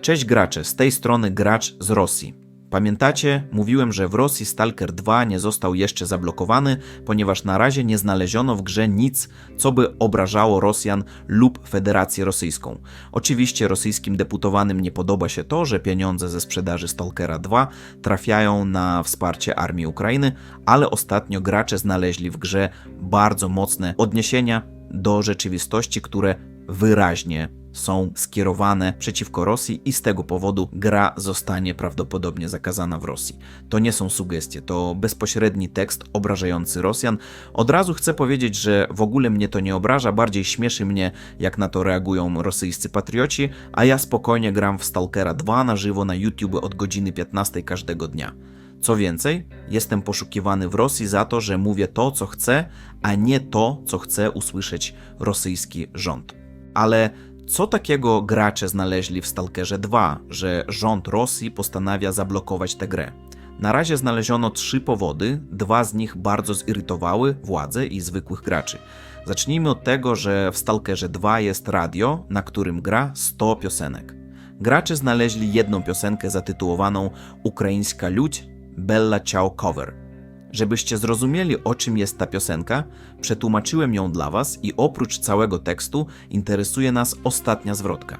Cześć gracze, z tej strony gracz z Rosji. Pamiętacie, mówiłem, że w Rosji Stalker 2 nie został jeszcze zablokowany, ponieważ na razie nie znaleziono w grze nic, co by obrażało Rosjan lub Federację Rosyjską. Oczywiście rosyjskim deputowanym nie podoba się to, że pieniądze ze sprzedaży Stalkera 2 trafiają na wsparcie armii Ukrainy, ale ostatnio gracze znaleźli w grze bardzo mocne odniesienia do rzeczywistości, które wyraźnie są skierowane przeciwko Rosji i z tego powodu gra zostanie prawdopodobnie zakazana w Rosji. To nie są sugestie, to bezpośredni tekst obrażający Rosjan. Od razu chcę powiedzieć, że w ogóle mnie to nie obraża, bardziej śmieszy mnie, jak na to reagują rosyjscy patrioci, a ja spokojnie gram w Stalkera 2 na żywo na YouTube od godziny 15 każdego dnia. Co więcej, jestem poszukiwany w Rosji za to, że mówię to, co chcę, a nie to, co chce usłyszeć rosyjski rząd. Ale co takiego gracze znaleźli w Stalkerze 2, że rząd Rosji postanawia zablokować tę grę? Na razie znaleziono trzy powody, dwa z nich bardzo zirytowały władze i zwykłych graczy. Zacznijmy od tego, że w Stalkerze 2 jest radio, na którym gra 100 piosenek. Gracze znaleźli jedną piosenkę zatytułowaną Ukraińska ludź Bella Ciao Cover. Żebyście zrozumieli, o czym jest ta piosenka, przetłumaczyłem ją dla Was i oprócz całego tekstu interesuje nas ostatnia zwrotka.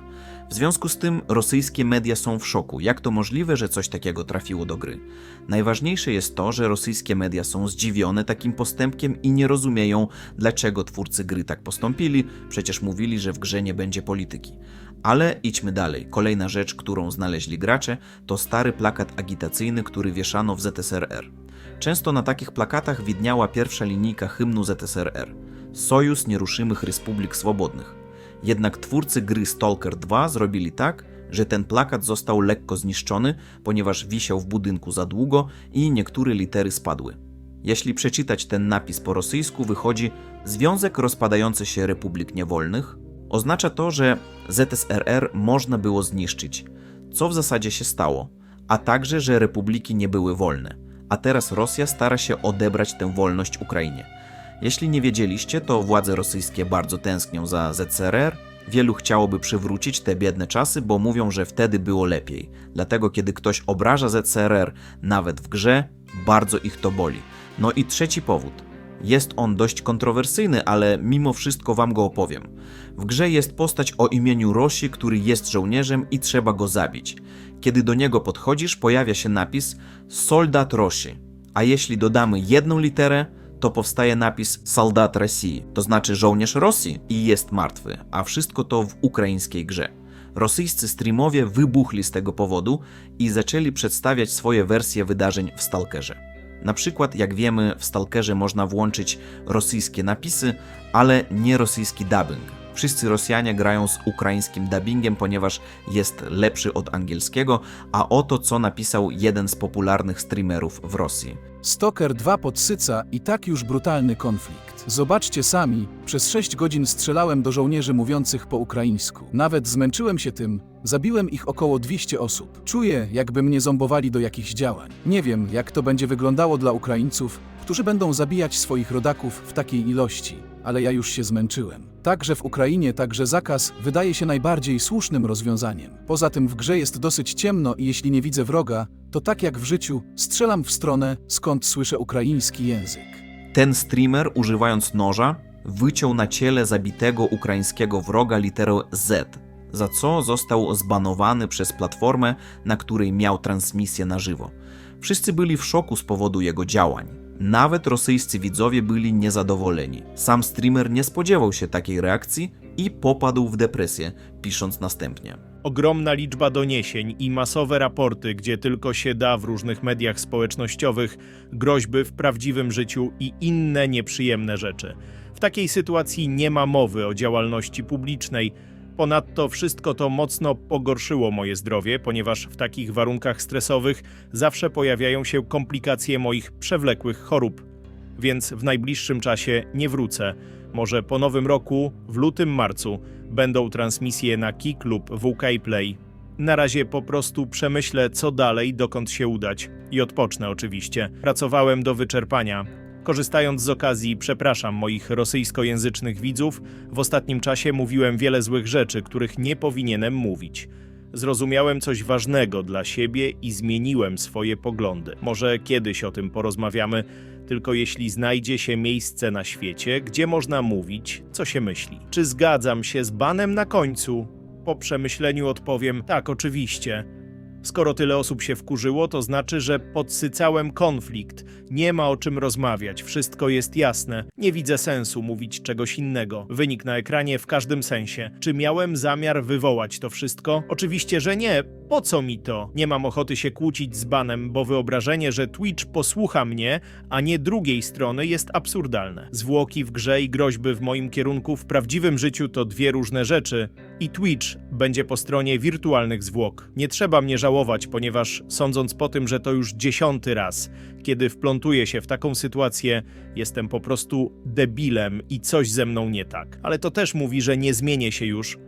W związku z tym rosyjskie media są w szoku. Jak to możliwe, że coś takiego trafiło do gry? Najważniejsze jest to, że rosyjskie media są zdziwione takim postępkiem i nie rozumieją, dlaczego twórcy gry tak postąpili. Przecież mówili, że w grze nie będzie polityki. Ale idźmy dalej. Kolejna rzecz, którą znaleźli gracze, to stary plakat agitacyjny, który wieszano w ZSRR. Często na takich plakatach widniała pierwsza linijka hymnu ZSRR Sojusz Nieruszymych Republik Swobodnych. Jednak twórcy gry Stalker 2 zrobili tak, że ten plakat został lekko zniszczony, ponieważ wisiał w budynku za długo i niektóre litery spadły. Jeśli przeczytać ten napis po rosyjsku, wychodzi Związek Rozpadający się Republik Niewolnych. Oznacza to, że ZSRR można było zniszczyć, co w zasadzie się stało, a także, że republiki nie były wolne. A teraz Rosja stara się odebrać tę wolność Ukrainie. Jeśli nie wiedzieliście, to władze rosyjskie bardzo tęsknią za ZSRR. Wielu chciałoby przywrócić te biedne czasy, bo mówią, że wtedy było lepiej. Dlatego, kiedy ktoś obraża ZSRR, nawet w grze, bardzo ich to boli. No i trzeci powód. Jest on dość kontrowersyjny, ale mimo wszystko wam go opowiem. W grze jest postać o imieniu Rosi, który jest żołnierzem i trzeba go zabić. Kiedy do niego podchodzisz, pojawia się napis Soldat Rosi, a jeśli dodamy jedną literę, to powstaje napis Soldat Rosji, to znaczy żołnierz Rosji i jest martwy, a wszystko to w ukraińskiej grze. Rosyjscy streamowie wybuchli z tego powodu i zaczęli przedstawiać swoje wersje wydarzeń w Stalkerze. Na przykład, jak wiemy, w Stalkerze można włączyć rosyjskie napisy, ale nie rosyjski dubbing. Wszyscy Rosjanie grają z ukraińskim dubbingiem, ponieważ jest lepszy od angielskiego, a oto co napisał jeden z popularnych streamerów w Rosji. Stalker 2 podsyca i tak już brutalny konflikt. Zobaczcie sami, przez 6 godzin strzelałem do żołnierzy mówiących po ukraińsku. Nawet zmęczyłem się tym, zabiłem ich około 200 osób. Czuję, jakby mnie zombowali do jakichś działań. Nie wiem, jak to będzie wyglądało dla Ukraińców, którzy będą zabijać swoich rodaków w takiej ilości, ale ja już się zmęczyłem. Także w Ukrainie, także zakaz wydaje się najbardziej słusznym rozwiązaniem. Poza tym w grze jest dosyć ciemno i jeśli nie widzę wroga, to tak jak w życiu, strzelam w stronę, skąd słyszę ukraiński język. Ten streamer, używając noża, wyciął na ciele zabitego ukraińskiego wroga literę Z, za co został zbanowany przez platformę, na której miał transmisję na żywo. Wszyscy byli w szoku z powodu jego działań. Nawet rosyjscy widzowie byli niezadowoleni. Sam streamer nie spodziewał się takiej reakcji i popadł w depresję, pisząc następnie. Ogromna liczba doniesień i masowe raporty, gdzie tylko się da w różnych mediach społecznościowych, groźby w prawdziwym życiu i inne nieprzyjemne rzeczy. W takiej sytuacji nie ma mowy o działalności publicznej. Ponadto wszystko to mocno pogorszyło moje zdrowie, ponieważ w takich warunkach stresowych zawsze pojawiają się komplikacje moich przewlekłych chorób. Więc w najbliższym czasie nie wrócę. Może po nowym roku, w lutym, marcu, będą transmisje na Kik lub WK Play. Na razie po prostu przemyślę, co dalej, dokąd się udać. I odpocznę oczywiście. Pracowałem do wyczerpania. Korzystając z okazji, przepraszam moich rosyjskojęzycznych widzów. W ostatnim czasie mówiłem wiele złych rzeczy, których nie powinienem mówić. Zrozumiałem coś ważnego dla siebie i zmieniłem swoje poglądy. Może kiedyś o tym porozmawiamy, tylko jeśli znajdzie się miejsce na świecie, gdzie można mówić, co się myśli. Czy zgadzam się z banem na końcu? Po przemyśleniu odpowiem: tak, oczywiście. Skoro tyle osób się wkurzyło, to znaczy, że podsycałem konflikt. Nie ma o czym rozmawiać, wszystko jest jasne. Nie widzę sensu mówić czegoś innego. Wynik na ekranie w każdym sensie. Czy miałem zamiar wywołać to wszystko? Oczywiście, że nie. Po co mi to? Nie mam ochoty się kłócić z banem, bo wyobrażenie, że Twitch posłucha mnie, a nie drugiej strony jest absurdalne. Zwłoki w grze i groźby w moim kierunku w prawdziwym życiu to dwie różne rzeczy i Twitch będzie po stronie wirtualnych zwłok. Nie trzeba mnie żałować, ponieważ sądząc po tym, że to już dziesiąty raz, kiedy wplątuję się w taką sytuację, jestem po prostu debilem i coś ze mną nie tak. Ale to też mówi, że nie zmienię się już.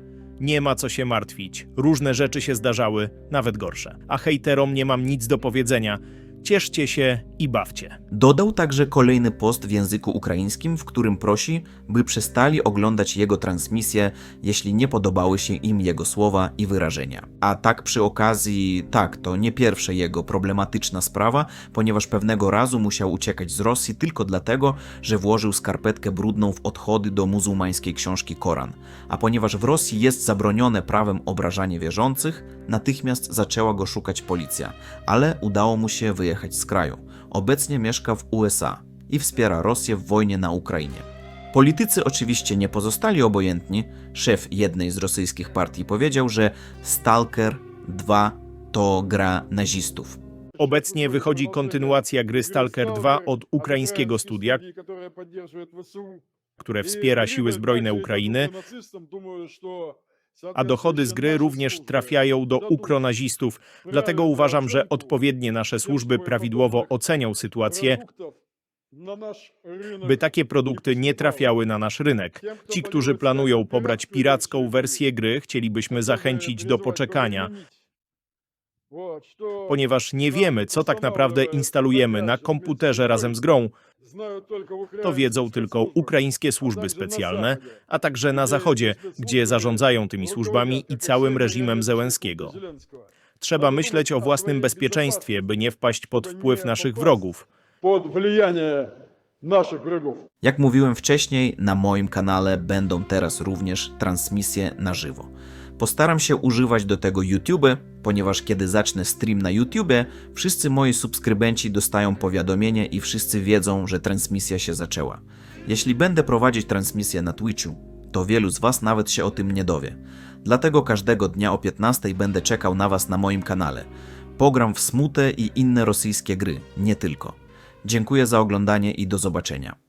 Nie ma co się martwić. Różne rzeczy się zdarzały, nawet gorsze. A hejterom nie mam nic do powiedzenia. Cieszcie się i bawcie. Dodał także kolejny post w języku ukraińskim, w którym prosi, by przestali oglądać jego transmisje, jeśli nie podobały się im jego słowa i wyrażenia. A tak przy okazji, tak, to nie pierwsza jego problematyczna sprawa, ponieważ pewnego razu musiał uciekać z Rosji tylko dlatego, że włożył skarpetkę brudną w odchody do muzułmańskiej książki Koran. A ponieważ w Rosji jest zabronione prawem obrażanie wierzących, natychmiast zaczęła go szukać policja, ale udało mu się wyjechać z kraju. Obecnie mieszka w USA i wspiera Rosję w wojnie na Ukrainie. Politycy oczywiście nie pozostali obojętni. Szef jednej z rosyjskich partii powiedział, że Stalker 2 to gra nazistów. Obecnie wychodzi kontynuacja gry Stalker 2 od ukraińskiego studia, które wspiera siły zbrojne Ukrainy, a dochody z gry również trafiają do ukronazistów. Dlatego uważam, że odpowiednie nasze służby prawidłowo ocenią sytuację, by takie produkty nie trafiały na nasz rynek. Ci, którzy planują pobrać piracką wersję gry, chcielibyśmy zachęcić do poczekania, Ponieważ nie wiemy, co tak naprawdę instalujemy na komputerze razem z grą, to wiedzą tylko ukraińskie służby specjalne, a także na Zachodzie, gdzie zarządzają tymi służbami i całym reżimem Zełenskiego. Trzeba myśleć o własnym bezpieczeństwie, by nie wpaść pod wpływ naszych wrogów. Naszych wrogów. Jak mówiłem wcześniej, na moim kanale będą teraz również transmisje na żywo. Postaram się używać do tego YouTube, ponieważ kiedy zacznę stream na YouTube, wszyscy moi subskrybenci dostają powiadomienie i wszyscy wiedzą, że transmisja się zaczęła. Jeśli będę prowadzić transmisję na Twitchu, to wielu z Was nawet się o tym nie dowie. Dlatego każdego dnia o 15 będę czekał na Was na moim kanale. Pogram w smutę i inne rosyjskie gry, nie tylko. Dziękuję za oglądanie i do zobaczenia.